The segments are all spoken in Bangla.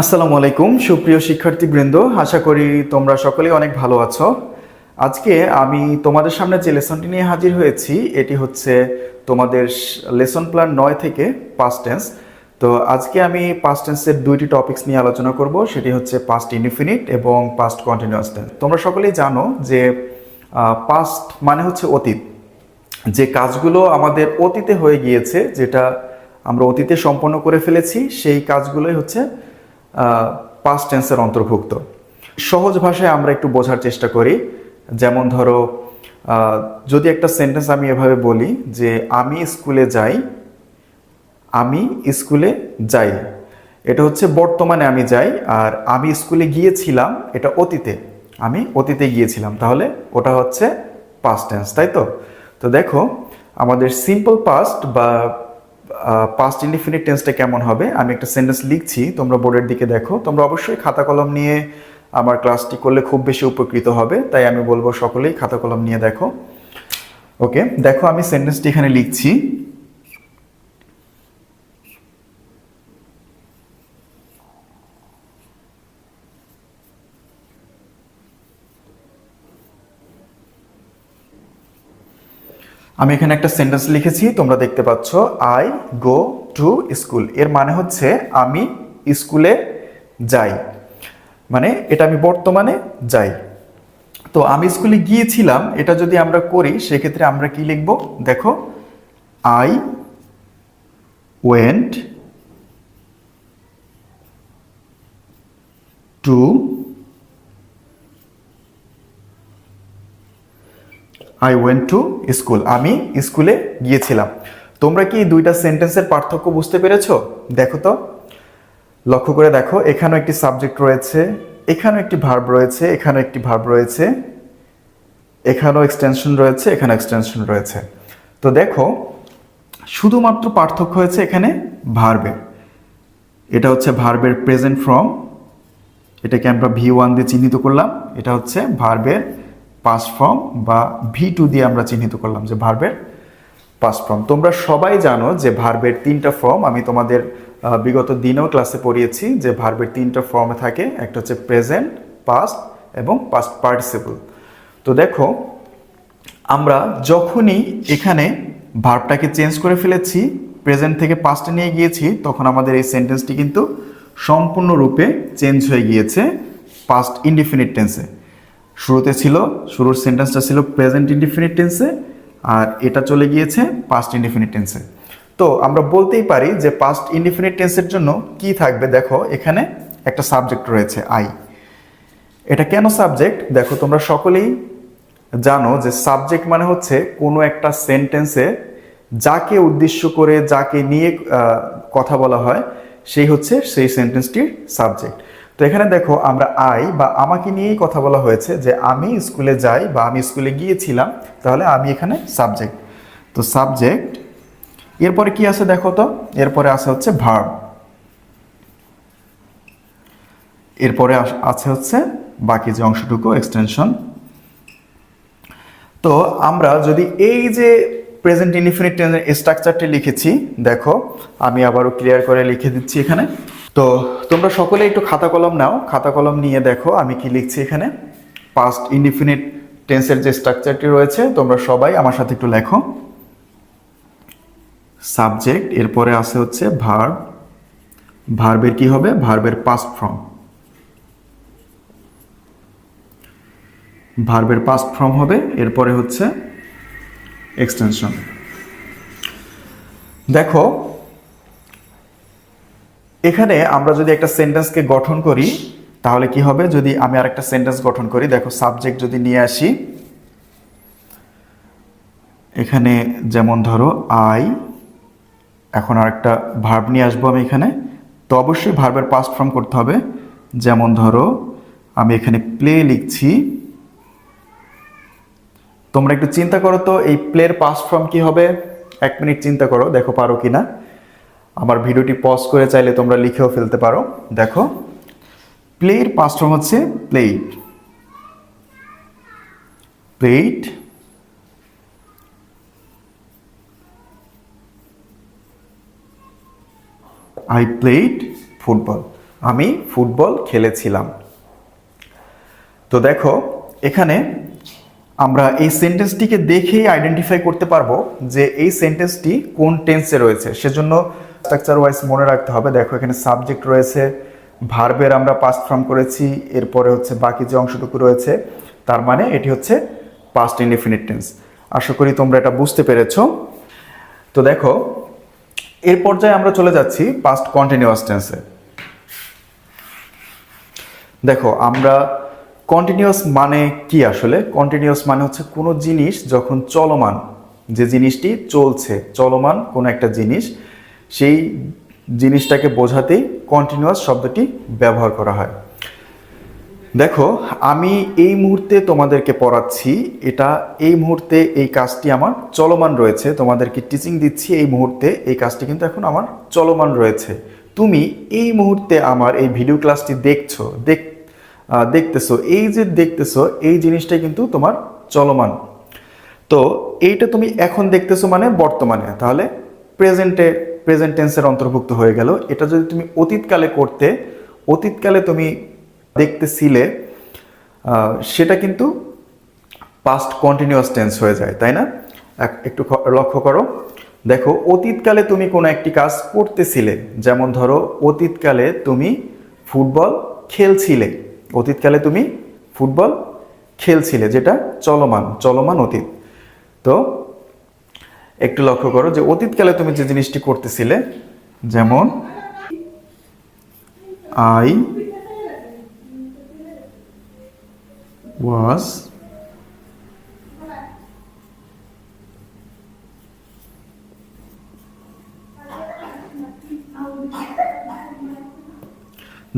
আসসালামু আলাইকুম, সুপ্রিয় শিক্ষার্থীবৃন্দ। আশা করি তোমরা সকলেই অনেক ভালো আছো। আজকে আমি তোমাদের সামনে যে লেসনটি নিয়ে হাজির হয়েছি, এটি হচ্ছে তোমাদের লেসন প্ল্যান নয় থেকে পাস্ট টেন্স তো আজকে আমি পাস্ট টেন্সের দুইটি টপিকস নিয়ে আলোচনা করব, সেটি হচ্ছে পাস্ট ইনডিফিনিট এবং পাস্ট কন্টিনিউয়াস টেন্স তোমরা সকলেই জানো যে পাস্ট মানে হচ্ছে অতীত। যে কাজগুলো আমাদের অতীতে হয়ে গিয়েছে, যেটা আমরা অতীতে সম্পন্ন করে ফেলেছি, সেই কাজগুলোই হচ্ছে পাস্ট টেন্সের অন্তর্ভুক্ত। সহজ ভাষায় আমরা একটু বোঝার চেষ্টা করি। যেমন ধরো যদি একটা সেন্টেন্স আমি এভাবে বলি যে, আমি স্কুলে যাই, আমি স্কুলে যাই। এটা হচ্ছে, বর্তমানে আমি যাই আর আমি স্কুলে গিয়েছিলাম, এটা অতীতে। আমি অতীতে গিয়েছিলাম। তাহলে ওটা হচ্ছে পাস্ট টেন্স তাই তো? তো দেখো, আমাদের সিম্পল পাস্ট বা পাস্ট ইনডিফিনিট টেন্সটা কেমন হবে? আমি একটা সেন্টেন্স লিখছি, তোমরা বোর্ডের দিকে দেখো। তোমরা অবশ্যই খাতা কলম নিয়ে আমার ক্লাসটি করলে খুব বেশি উপকৃত হবে, তাই আমি বলব সকলেই খাতা কলম নিয়ে দেখো। ওকে দেখো আমি সেন্টেন্সটি এখানে লিখছি। আমি এখানে একটা সেন্টেন্স লিখেছি, তোমরা দেখতে পাচ্ছ আই গো টু স্কুলের মানে হচ্ছে আমি স্কুলে যাই। মানে এটা আমি বর্তমানে যাই। তো আমি স্কুলে গিয়েছিলাম, এটা যদি আমরা করি, সেক্ষেত্রে আমরা কি লিখব? দেখো I went to I went to school আমি স্কুলে গিয়েছিলাম। তোমরা কি দুইটা সেন্টেন্সের পার্থক্য বুঝতে পেরেছ? দেখো তো। লক্ষ্য করে দেখো, এখানেও একটি সাবজেক্ট রয়েছে, এখানেও একটি ভার্ব রয়েছে, এখানেও একটি ভার্ব রয়েছে, এখানেও এক্সটেনশন রয়েছে এখানে এক্সটেনশন রয়েছে। তো দেখো, শুধুমাত্র পার্থক্য হয়েছে এখানে ভার্বের এটা হচ্ছে ভার্বের প্রেজেন্ট ফর্ম এটাকে আমরা ভি ওয়ান দিয়ে চিহ্নিত করলাম। এটা হচ্ছে ভার্বের পাস্ট ফর্ম বা ভি টু দিয়ে আমরা চিহ্নিত করলাম যে ভার্বের পাস্ট ফর্ম তোমরা সবাই জানো যে ভার্বের তিনটা ফর্ম আমি তোমাদের বিগত দিনেও ক্লাসে পড়িয়েছি যে ভার্বের তিনটা ফর্মে থাকে, একটা হচ্ছে প্রেজেন্ট পাস্ট এবং পাস্ট পার্টিসিপল তো দেখো, আমরা যখনই এখানে ভার্বটাকে চেঞ্জ করে ফেলেছি প্রেজেন্ট থেকে পাস্টে নিয়ে গিয়েছি, তখন আমাদের এই সেন্টেন্সটি কিন্তু সম্পূর্ণরূপে চেঞ্জ হয়ে গিয়েছে পাস্ট ইনডিফিনিট টেন্সে শুরুতে ছিল, শুরুর সেন্টেন্সটা ছিল প্রেজেন্ট ইনডিফিনিট টেন্সে আর এটা চলে গিয়েছে পাস্ট ইনডিফিনিট টেন্সে তো আমরা বলতেই পারি যে পাস্ট ইনডিফিনিট টেন্সের জন্য কি থাকবে দেখো, এখানে একটা সাবজেক্ট রয়েছে আই এটা কেন সাবজেক্ট দেখো, তোমরা সকলেই জানো যে সাবজেক্ট মানে হচ্ছে কোনো একটা সেন্টেন্সে যাকে উদ্দেশ্য করে, যাকে নিয়ে কথা বলা হয়, সেই হচ্ছে সেই সেন্টেন্সটির সাবজেক্ট তো এখানে দেখো আমরা আই বা আমাকে নিয়েই কথা বলা হয়েছে যে আমি স্কুলে যাই বা আমি স্কুলে গিয়েছিলাম, তাহলে আমি এখানে সাবজেক্ট তো সাবজেক্ট এরপরে কি আছে দেখো তো? এরপরে আছে হচ্ছে ভার্ব এরপরে আছে হচ্ছে বাকি যে অংশটুকু এক্সটেনশন তো আমরা যদি এই যে প্রেজেন্ট ইনডিফিনিট স্ট্রাকচারটি লিখেছি, দেখো, আমি আবারও ক্লিয়ার করে লিখে দিচ্ছি এখানে। তো তোমরা সকলে একটু খাতা কলম নাও, খাতা কলম নিয়ে দেখো আমি কি লিখছি এখানে। পাস্ট ইনডিফিনিট টেন্সের যে স্ট্রাকচারটি রয়েছে, তোমরা সবাই আমার সাথে একটু লেখো। সাবজেক্ট এরপরে আছে হচ্ছে ভার্ব ভার্বের কি হবে? ভার্বের পাস্ট ফর্ম ভার্বের পাস্ট ফর্ম হবে, এরপরে হচ্ছে এক্সটেনশন দেখো এখানে আমরা যদি একটা সেন্টেন্সকে গঠন করি, তাহলে কি হবে? যদি আমি আরেকটা সেন্টেন্স গঠন করি, দেখো সাবজেক্ট যদি নিয়ে আসি, এখানে যেমন ধরো আই এখন আর একটা ভার্ব নিয়ে আসব আমি এখানে, তো অবশ্যই ভার্বের পাস্ট ফর্ম করতে হবে। যেমন ধরো, আমি এখানে প্লে লিখছি। তোমরা একটু চিন্তা করো তো, এই প্লের পাস্ট ফর্ম কি হবে? এক মিনিট চিন্তা করো, দেখো পারো কি না আমার ভিডিওটি পজ করে চাইলে তোমরা লিখেও ফেলতে পারো। দেখো প্লের পাস্ট ফর্ম হচ্ছে played played I played football আমি ফুটবল খেলেছিলাম। তো দেখো, এখানে আমরা এই সেন্টেন্সটিকে দেখেই আইডেন্টিফাই করতে পারব যে এই সেন্টেন্সটি কোন টেন্সে রয়েছে। সেজন্য স্ট্রাকচার ওয়াইজ মনে রাখতে হবে। দেখো, এখানে সাবজেক্ট রয়েছে ভার্বের আমরা পাস্ট ফর্ম করেছি, এরপরে হচ্ছে বাকি যে অংশটুকু রয়েছে, তার মানে এটি হচ্ছে পাস্ট ইনডিফিনিট টেন্স আশা করি তোমরা এটা বুঝতে পেরেছ। তো দেখো, এর পর্যায়ে আমরা চলে যাচ্ছি পাস্ট কন্টিনিউয়াস টেন্সে দেখো, আমরা কন্টিনিউয়াস মানে কি আসলে? কন্টিনিউয়াস মানে হচ্ছে কোনো জিনিস যখন চলমান, যে জিনিসটি চলছে, চলমান কোনো একটা জিনিস সেই জিনিসটাকে বোঝাতেই কন্টিনিউয়াস শব্দটি ব্যবহার করা হয়। দেখো, আমি এই মুহূর্তে তোমাদেরকে পড়াচ্ছি, এটা এই মুহূর্তে এই কাজটি আমার চলমান রয়েছে, তোমাদেরকে টিচিং দিচ্ছি এই মুহূর্তে এই কাজটি কিন্তু এখন আমার চলমান রয়েছে। তুমি এই মুহূর্তে আমার এই ভিডিও ক্লাসটি দেখছ, দেখ দেখতেছো, এই যে দেখতেছো, এই জিনিসটা কিন্তু তোমার চলমান। তো এইটা তুমি এখন দেখতেছো মানে বর্তমানে, তাহলে প্রেজেন্টে প্রেজেন্ট টেন্সের অন্তর্ভুক্ত হয়ে গেল। এটা যদি তুমি অতীতকালে করতে, অতীতকালে তুমি দেখতেছিলে সেটা কিন্তু পাস্ট কন্টিনিউয়াস টেন্স হয়ে যায়, তাই না? একটু লক্ষ্য করো। দেখো, অতীতকালে তুমি কোনো একটি কাজ করতেছিলে। যেমন ধরো, অতীতকালে তুমি ফুটবল খেলছিলে। অতীতকালে তুমি ফুটবল খেলছিলে, যেটা চলমান চলমান অতীত। তো একটু লক্ষ্য করো যে অতীতকালে তুমি যে জিনিসটি করতেছিলে, যেমন আই ওয়াজ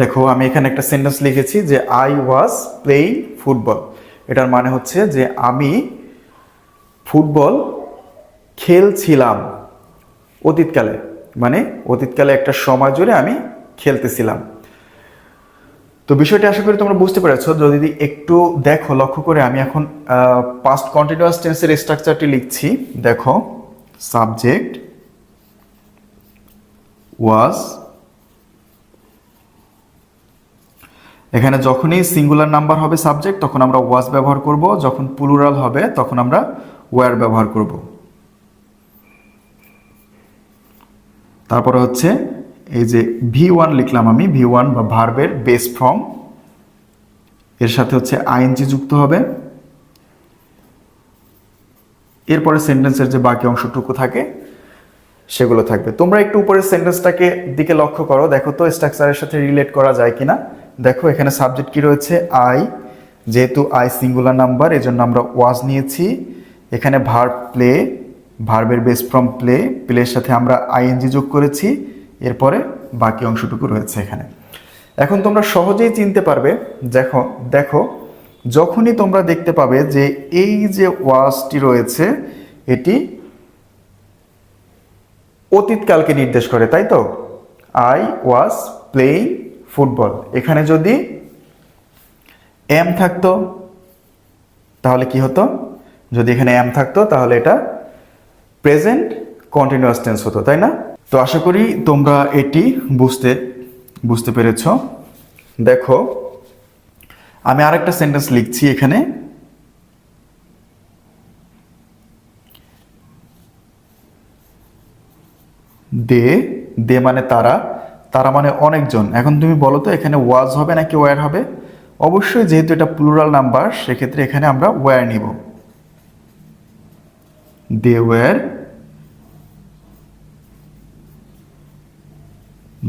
দেখো, আমি এখানে একটা সেন্টেন্স লিখেছি যে আই ওয়াজ প্লেইং ফুটবল এটার মানে হচ্ছে যে আমি ফুটবল খেলছিলাম অতীতকালে। মানে অতীতকালে একটা সময় জুড়ে আমি খেলতেছিলাম। তো বিষয়টি আশা করি তোমরা বুঝতে পেরেছ। যদি একটু দেখো, লক্ষ্য করে আমি এখন পাস্ট কন্টিনিউয়াস টেন্সের স্ট্রাকচারটি লিখছি। দেখো সাবজেক্ট ওয়াজ এখানে যখনই সিঙ্গুলার নাম্বার হবে সাবজেক্ট তখন আমরা ওয়াজ ব্যবহার করব। যখন প্লুরাল হবে, তখন আমরা ওয়ার ব্যবহার করব। তারপরে হচ্ছে এই যে ভি ওয়ান লিখলাম আমি, ভি ওয়ান বা ভার্বের বেস ফর্ম এর সাথে হচ্ছে আইএনজি যুক্ত হবে। এরপরে সেন্টেন্সের যে বাকি অংশটুকু থাকে, সেগুলো থাকবে। তোমরা একটু উপরের সেন্টেন্সটাকে দিকে লক্ষ্য করো। দেখো তো স্ট্রাকচারের সাথে রিলেট করা যায় কিনা? দেখো, এখানে সাবজেক্ট কি রয়েছে? আই যেহেতু আই সিঙ্গুলার নাম্বার এজন্য আমরা ওয়াজ নিয়েছি। এখানে ভার্ব প্লে ভার্বের বেস ফ্রম প্লে প্লের সাথে আমরা আইএনজি যোগ করেছি, এরপরে বাকি অংশটুকু রয়েছে এখানে। এখন তোমরা সহজেই চিনতে পারবে, দেখো দেখো, যখনই তোমরা দেখতে পাবে যে এই যে ওয়াজটি রয়েছে, এটি অতীতকালকে নির্দেশ করে, তাই তো? আই ওয়াজ প্লেইং ফুটবল এখানে যদি এম থাকতো, তাহলে কি হতো? যদি এখানে এম থাকতো, তাহলে এটা প্রেজেন্ট কন্টিনিউয়াস টেন্স হতো, তাই না? তো আশা করি তোমরা এটি বুঝতে বুঝতে পেরেছ। দেখো, আমি আরেকটা সেন্টেন্স লিখছি এখানে। দে দে মানে তারা তারা মানে অনেকজন। এখন তুমি বলো তো, এখানে ওয়াজ হবে নাকি ওয়ার হবে? অবশ্যই যেহেতু এটা প্লুরাল নাম্বার সেক্ষেত্রে এখানে আমরা ওয়ার নিব। They were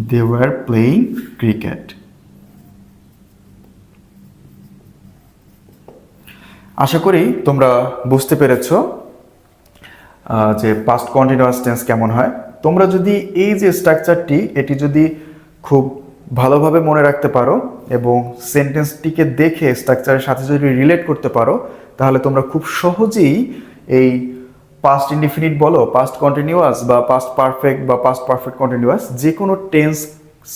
they were playing cricket আশা করি তোমরা বুঝতে পেরেছ যে পাস্ট কন্টিনিউয়াস টেন্স কেমন হয়। তোমরা যদি এই যে স্ট্রাকচারটি এটি যদি খুব ভালোভাবে মনে রাখতে পারো এবং সেন্টেন্সটিকে দেখে স্ট্রাকচারের সাথে যদি রিলেট করতে পারো, তাহলে তোমরা খুব সহজেই এই পাস্ট ইনডিফিনিট বলো পাস্ট কন্টিনিউয়াস বা পাস্ট পারফেক্ট বা পাস্ট পারফেক্ট কন্টিনিউয়াস যে কোনো টেন্স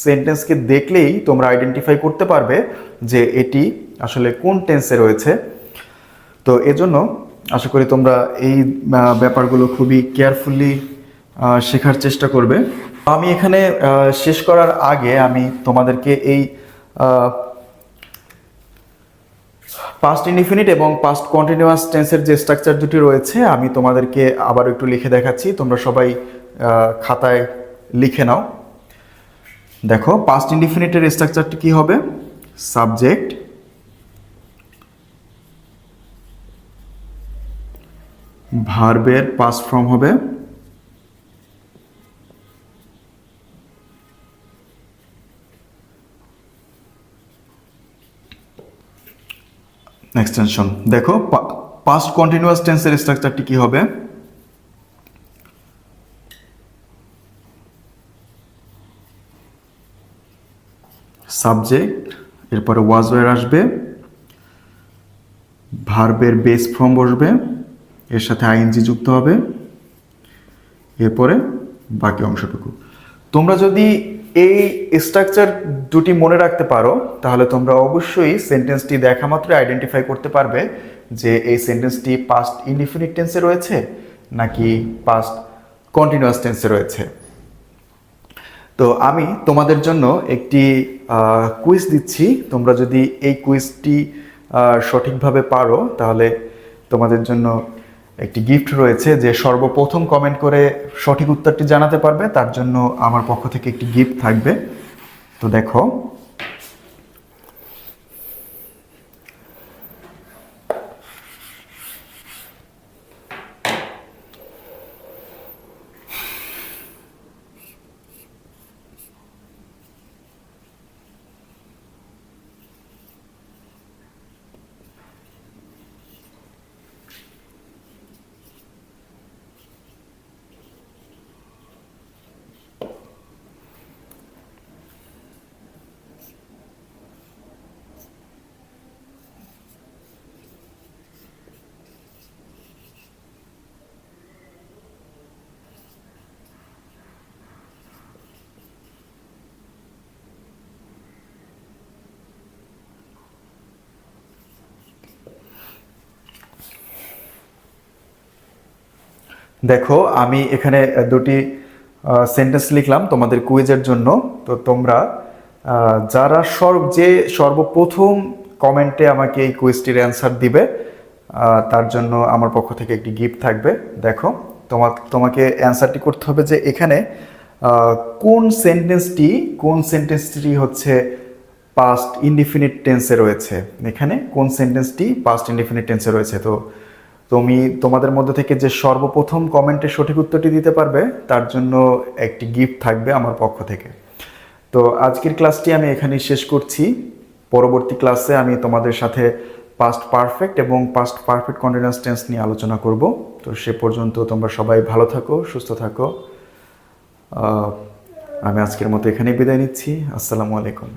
সেন্টেন্সকে দেখলেই তোমরা আইডেন্টিফাই করতে পারবে যে এটি আসলে কোন টেন্সে রয়েছে। তো এজন্য আশা করি তোমরা এই ব্যাপারগুলো খুবই কেয়ারফুলি শেখার চেষ্টা করবে। আমি এখানে শেষ করার আগে আমি তোমাদেরকে এই পাস্ট ইনডিফিনিট এবং পাস্ট কন্টিনিউয়াস টেন্সের যে স্ট্রাকচার দুটি রয়েছে, আমি তোমাদেরকে আবার একটু লিখে দেখাচ্ছি। তোমরা সবাই খাতায় লিখে নাও। দেখো পাস্ট ইনডিফিনিটের স্ট্রাকচারটি কি হবে? সাবজেক্ট ভার্বের পাস্ট ফর্ম হবে এক্সটেনশন দেখো পাস্ট কন্টিনিউয়াস টেন্সের স্ট্রাকচারটি কি হবে? সাবজেক্ট এরপরে ওয়াজ ওয়ার আসবে ভার্বের বেস ফর্ম বসবে, এর সাথে আইএনজি যুক্ত হবে, এরপরে বাকি অংশটুকু। তোমরা যদি এই স্ট্রাকচার দুটি মনে রাখতে পারো, তাহলে তোমরা অবশ্যই সেন্টেন্সটি দেখা মাত্র আইডেন্টিফাই করতে পারবে যে এই সেন্টেন্সটি পাস্ট ইনডিফিনিট টেন্সে রয়েছে নাকি পাস্ট কন্টিনিউয়াস টেন্সে রয়েছে। তো আমি তোমাদের জন্য একটি কুইজ দিচ্ছি। তোমরা যদি এই কুইজটি সঠিকভাবে পারো, তাহলে তোমাদের জন্য একটি গিফট রয়েছে যে সর্বপ্রথম কমেন্ট করে সঠিক উত্তরটি জানাতে পারবে, তার জন্য আমার পক্ষ থেকে একটি গিফট থাকবে। তো দেখো দেখো, আমি এখানে দুটি সেন্টেন্স লিখলাম তোমাদের কুইজের জন্য। তো তোমরা যারা সর্ব, যে সর্বপ্রথম কমেন্টে আমাকে এই কুইজটির অ্যান্সার দিবে তার জন্য আমার পক্ষ থেকে একটি গিফট থাকবে। দেখো তোমার তোমাকে অ্যান্সারটি করতে হবে যে এখানে কোন সেন্টেন্সটি কোন সেন্টেন্সটি হচ্ছে পাস্ট ইনডিফিনিট টেন্সে রয়েছে? এখানে কোন সেন্টেন্সটি পাস্ট ইনডিফিনিট টেন্সে রয়েছে? তো তুমি তোমাদের মধ্যে থেকে যে সর্বপ্রথম কমেন্টে সঠিক উত্তরটি দিতে পারবে, তার জন্য একটি গিফট থাকবে আমার পক্ষ থেকে। তো আজকের ক্লাসটি আমি এখানেই শেষ করছি। পরবর্তী ক্লাসে আমি তোমাদের সাথে পাস্ট পারফেক্ট এবং পাস্ট পারফেক্ট কন্টিনিউয়াস টেন্স নিয়ে আলোচনা করব। তো সে পর্যন্ত তোমরা সবাই ভালো থাকো, সুস্থ থাকো। আমি আজকের মতো এখানেই বিদায় নিচ্ছি। আসসালামু আলাইকুম।